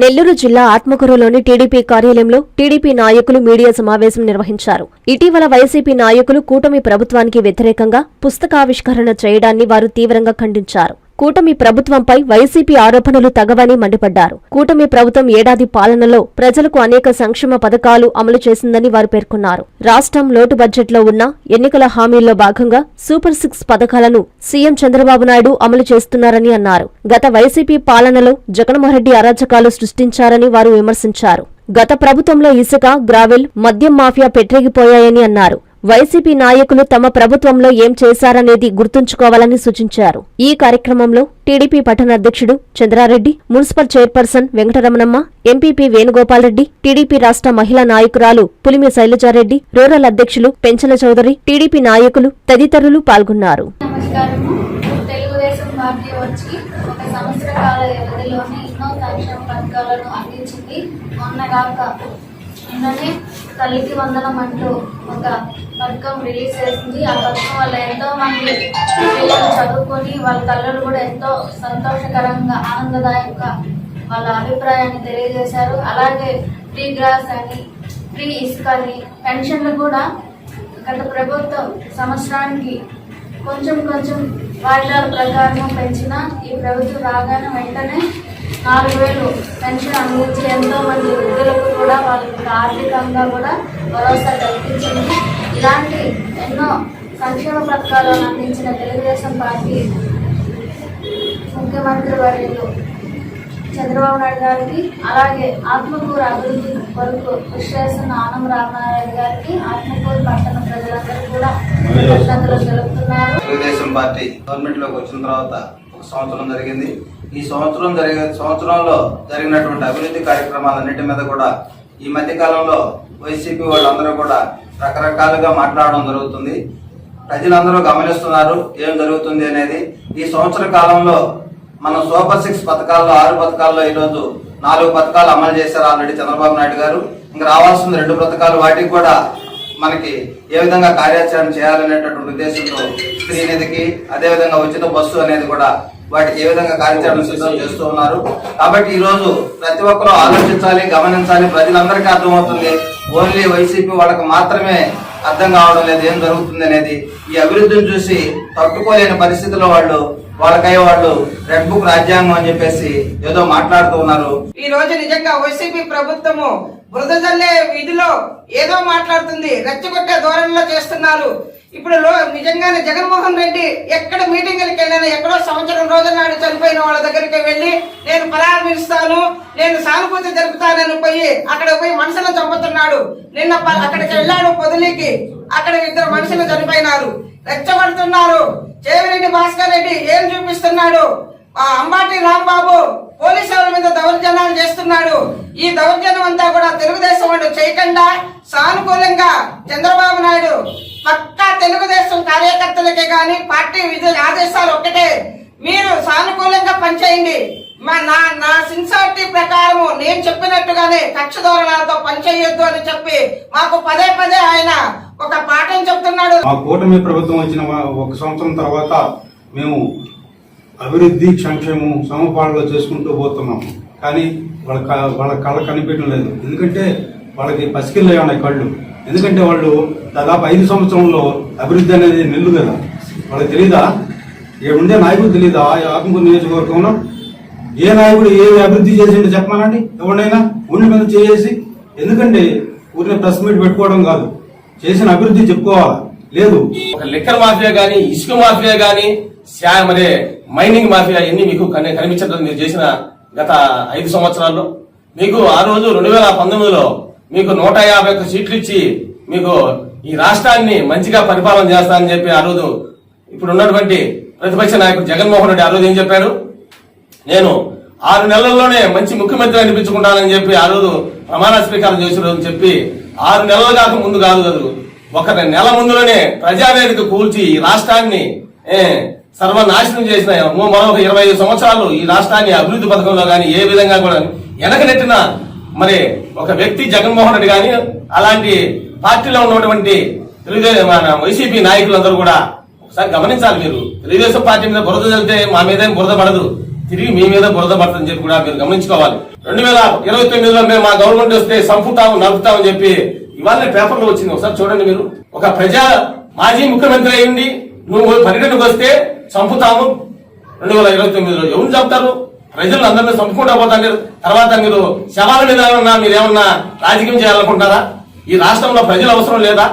నెల్లూరు జిల్లా ఆత్మకూరులోని టీడీపీ కార్యాలయంలో టీడీపీ నాయకులు మీడియా సమావేశం నిర్వహించారు. ఇటీవల వైసీపీ నాయకులు కూటమి ప్రభుత్వానికి వ్యతిరేకంగా పుస్తకావిష్కరణ చేయడాన్ని వారు తీవ్రంగా ఖండించారు. కూటమి ప్రభుత్వంపై వైసీపీ ఆరోపణలు తగవని మండిపడ్డారు. కూటమి ప్రభుత్వం ఏడాది పాలనలో ప్రజలకు అనేక సంక్షేమ పథకాలు అమలు చేసిందని వారు పేర్కొన్నారు. రాష్ట్రం లోటు బడ్జెట్లో ఉన్న ఎన్నికల హామీల్లో భాగంగా సూపర్ సిక్స్ పథకాలను సీఎం చంద్రబాబు నాయుడు అమలు చేస్తున్నారని అన్నారు. గత వైసీపీ పాలనలో జగన్మోహన్రెడ్డి అరాచకాలు సృష్టించారని వారు విమర్శించారు. గత ప్రభుత్వంలో ఇసుక గ్రావెల్ మద్యం మాఫియా పెట్టిగిపోయాయని అన్నారు. వైసీపీ నాయకులు తమ ప్రభుత్వంలో ఏం చేశారనేది గుర్తుంచుకోవాలని సూచించారు. ఈ కార్యక్రమంలో టీడీపీ పట్టణ అధ్యక్షుడు Chandrareddy municipal chairperson Venkataramanamma MPP Venugopalreddy TDP రాష్ట్ర మహిళా నాయకురాలు పులిమి శైలజారెడ్డి రూరల్ అధ్యక్షులు పెంచల చౌదరి టీడీపీ నాయకులు తదితరులు పాల్గొన్నారు. సంవత్సర కాల ఎన్నో సంక్షేమ పథకాలను అందించింది. నిన్ననే తల్లికి వందనం అంటూ ఒక పథకం రిలీజ్ చేసింది. ఆ పథకం వల్ల ఎంతో మంది పిల్లలు చదువుకొని వాళ్ళ తల్లులు కూడా ఎంతో సంతోషకరంగా ఆనందదాయకంగా వాళ్ళ అభిప్రాయాన్ని తెలియజేశారు. అలాగే ఫ్రీ గ్రాస్ అని ఫ్రీ ఇసుక అని పెన్షన్లు కూడా గత ప్రభుత్వం సంవత్సరానికి కొంచెం కొంచెం వాయిదాల ప్రకారం పెంచిన ఈ ప్రభుత్వం రాగానే వెంటనే నాలుగు వేలు పెన్షన్ అందించి ఎంతో మంది వృద్ధులకు కూడా వాళ్ళకి ఆర్థికంగా కూడా భరోసా కల్పించింది. ఇలాంటి ఎన్నో సంక్షేమ పథకాలను అందించిన తెలుగుదేశం పార్టీ ముఖ్యమంత్రి వర్యులు చంద్రబాబు నాయుడు గారికి అలాగే ఆత్మకూరు అభివృద్ధి కొరకు కృషి చేస్తున్న ఆనం రామనారాయణ గారికి ఆత్మకూరు పట్టణ ప్రజలందరూ కూడా తెలుపుతున్నారు. తెలుగుదేశం పార్టీ గవర్నమెంట్లోకి వచ్చిన తర్వాత ఒక సంవత్సరం జరిగింది. ఈ సంవత్సరం జరిగే సంవత్సరంలో జరిగినటువంటి అభివృద్ధి కార్యక్రమాలన్నిటి మీద కూడా ఈ మధ్య కాలంలో వైసీపీ వాళ్ళందరూ కూడా రకరకాలుగా మాట్లాడడం జరుగుతుంది. ప్రజలందరూ గమనిస్తున్నారు ఏం జరుగుతుంది అనేది. ఈ సంవత్సర కాలంలో మన సూపర్ సిక్స్ పథకాల్లో ఆరు పథకాల్లో ఈరోజు నాలుగు పథకాలు అమలు చేశారు ఆల్రెడీ చంద్రబాబు నాయుడు గారు. ఇంకా రావాల్సిన రెండు పథకాలు వాటికి కూడా మనకి ఏ విధంగా కార్యాచరణ చేయాలనేటటువంటి ఉద్దేశంతో స్త్రీ అదేవిధంగా అదే విధంగా ఉచిత బస్సు అనేది కూడా వాటికి ఏ విధంగా కార్యాచరణ సిద్ధం చేస్తూ ఉన్నారు. కాబట్టి ఈ రోజు ప్రతి ఒక్కరూ ఆలోచించాలి గమనించాలి. ప్రజలందరికీ అర్థమవుతుంది. ఓన్లీ వైసీపీ వాళ్ళకి మాత్రమే అర్థం కావడం లేదు ఏం జరుగుతుంది అనేది. ఈ అభివృద్ధిని చూసి తట్టుకోలేని పరిస్థితిలో వాళ్ళు వాళ్ళకై వాళ్ళు రెడ్ బుక్ రాజ్యాంగం అని చెప్పేసి ఏదో మాట్లాడుతూ ఉన్నారు. ఈ రోజు నిజంగా వైసీపీ ప్రభుత్వము బురద విధిలో ఏదో మాట్లాడుతుంది రెచ్చగొట్టే ధోరణిలో చేస్తున్నారు. ఇప్పుడు నిజంగానే జగన్మోహన్ రెడ్డి ఎక్కడ మీటింగ్లకు వెళ్ళినా ఎక్కడో సంవత్సరం రోజుల నాడు చనిపోయిన వాళ్ళ దగ్గరికి వెళ్ళి నేను పరామర్శిస్తాను నేను సానుభూతి జరుపుతానని పోయి అక్కడ పోయి మనుషులను చంపుతున్నాడు. నిన్న ప- అక్కడికి వెళ్ళాడు పొదిలికి అక్కడ ఇద్దరు మనుషులు చనిపోయినారు. రెచ్చగొడుతున్నారు. చేవిరెడ్డి భాస్కర్ రెడ్డి ఏం చూపిస్తున్నాడు? ఆ అంబాటి రాంబాబు పోలీసుల మీద దౌర్జన్యాలు చేస్తున్నాడు. ఈ దౌర్జన్యం అంతా కూడా తెలుగుదేశం వాళ్ళు చేయకుండా సానుకూలంగా చంద్రబాబు నాయుడు పక్కా తెలుగుదేశం కార్యకర్తలకే గాని పార్టీ విధుల ఆదేశాలు ఒక్కటే. మీరు సానుకూలంగా పనిచేయండి. మా నా నా సిన్సారిటీ ప్రకారము నేను చెప్పినట్టుగానే కక్ష ధోరణాలతో పనిచేయొద్దు అని చెప్పి మాకు పదే పదే ఆయన ఒక పాఠం చెప్తున్నాడు. మా కూటమి ప్రభుత్వం వచ్చిన ఒక సంవత్సరం తర్వాత మేము అభివృద్ధి సంక్షేమం సమపాలనలో చేసుకుంటూ పోతున్నాం. కానీ వాళ్ళ వాళ్ళ కళ్ళ కనిపించడం లేదు. ఎందుకంటే వాళ్ళకి పసికిళ్ళు ఉన్నాయి కళ్ళు. ఎందుకంటే వాళ్ళు దాదాపు ఐదు సంవత్సరంలో అభివృద్ధి అనేది నిల్లు కదా వాళ్ళకి తెలీదా? ఇక్కడ ఉండే నాయకుడు తెలీదా? ఆ ఆత్మకూరు నియోజకవర్గంలో? ఏ నాయకుడు ఏ అభివృద్ధి చేసిండో చెప్పమానండి? ఎవరినైనా? ఊరి మీద చేసి. ఎందుకంటే ఊరిని ప్రెస్ మీట్ పెట్టుకోవడం కాదు. చేసిన అభివృద్ధి చెప్పుకోవాలా? లేదు. ఒక లిక్కర్ మాఫియా గాని ఇసుక మాఫియా గాని శా- మరి మైనింగ్ మాఫియా ఇవన్నీ మీకు కని- కనిపించడం మీరు చేసిన గత ఐదు సంవత్సరాల్లో? మీకు ఆ రోజు రెండు వేల పంతొమ్మిదిలో మీకు నూట యాభై ఒక్క సీట్లు ఇచ్చి మీకు ఈ రాష్ట్రాన్ని మంచిగా పరిపాలన చేస్తానని చెప్పి ఆ రోజు ఇప్పుడు ఉన్నటువంటి ప్రతిపక్ష నాయకుడు జగన్మోహన్ రెడ్డి ఆ రోజు ఏం చెప్పారు నేను ఆరు నెలల్లోనే మంచి ముఖ్యమంత్రి అనిపించుకుంటానని చెప్పి ఆ రోజు ప్రమాణ స్వీకారం చేసిన రోజు చెప్పి ఆరు నెలల దాకా ముందు కాదు కాదు ఒక నెల ముందులోనే ప్రజావేదిక కూల్చి ఈ రాష్ట్రాన్ని సర్వనాశనం చేసిన మరొక ఇరవై ఐదు సంవత్సరాలు ఈ రాష్ట్రాన్ని అభివృద్ధి పథకంలో కానీ ఏ విధంగా కూడా వెనకనెట్టిన మరి ఒక వ్యక్తి జగన్మోహన్ రెడ్డి కానీ అలాంటి పార్టీలో ఉన్నటువంటి తెలుగుదేశం మన వైసీపీ నాయకులందరూ కూడా ఒకసారి గమనించాలి మీరు. తెలుగుదేశం పార్టీ మీద బురద చల్లితే మా మీద బురద పడదు. తిరిగి మీ మీద బురద పడుతుందని చెప్పి కూడా మీరు గమనించుకోవాలి. రెండు వేల ఇరవై తొమ్మిదిలో మేము మా గవర్నమెంట్ వస్తే సంపుతాము నడుపుతామని చెప్పి ఇవాళ పేపర్లో వచ్చింది. ఒకసారి చూడండి మీరు. ఒక ప్రజా మాజీ ముఖ్యమంత్రి అయ్యింది నువ్వు పర్యటనకు వస్తే చంపుతాము. రెండు వేల ఇరవై తొమ్మిదిలో ఎవరు చంపుతారు? ప్రజలు అందరినీ చంపుకుంటా పోతాం తర్వాత మీరు శవాల మీద ఏమన్నా మీరు ఏమన్నా రాజకీయం చేయాలనుకుంటారా ఈ రాష్ట్రంలో ప్రజల అవసరం లేదా?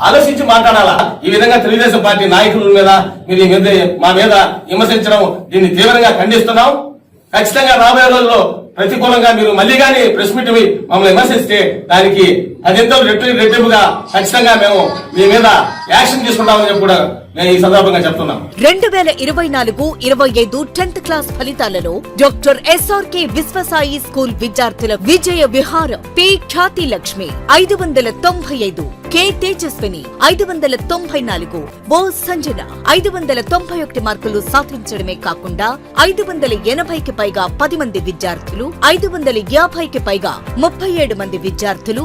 ఆలోచించి మాట్లాడాలా? ఈ విధంగా తెలుగుదేశం పార్టీ నాయకుల మీద మీరు మీద మా మీద విమర్శించడం దీన్ని తీవ్రంగా ఖండిస్తున్నాం. ఖచ్చితంగా రాబోయే రోజుల్లో ప్రతికూలంగా మీరు మళ్ళీ కానీ ప్రెస్ మీట్ మమ్మల్ని విమర్శిస్తే దానికి అదెంతో రెట్టు రెట్టింపుగా ఖచ్చితంగా మేము మీ మీద యాక్షన్ తీసుకుంటామని చెప్పి కూడా నేను ఈ సందర్భంగా చెప్తున్నాం. రెండు వేల ఇరవై నాలుగు ఇరవై ఐదు టెన్త్ క్లాస్ ఫలితాలలో డాక్టర్ ఎస్ఆర్కే విశ్వసాయి స్కూల్ విద్యార్థుల విజయ విహారం పి ఖ్యాతి లక్ష్మి ఐదు వందల తొంభై ఐదు కె తేజస్విని ఐదు వందల తొంభై నాలుగు ఓ సంజన ఐదు వందల తొంభై ఒకటి మార్కులు సాధించడమే కాకుండా ఐదు వందల ఎనభైకి పైగా పది మంది విద్యార్థులు ఐదు వందల యాభైకి పైగా ముప్పై ఏడు మంది విద్యార్థులు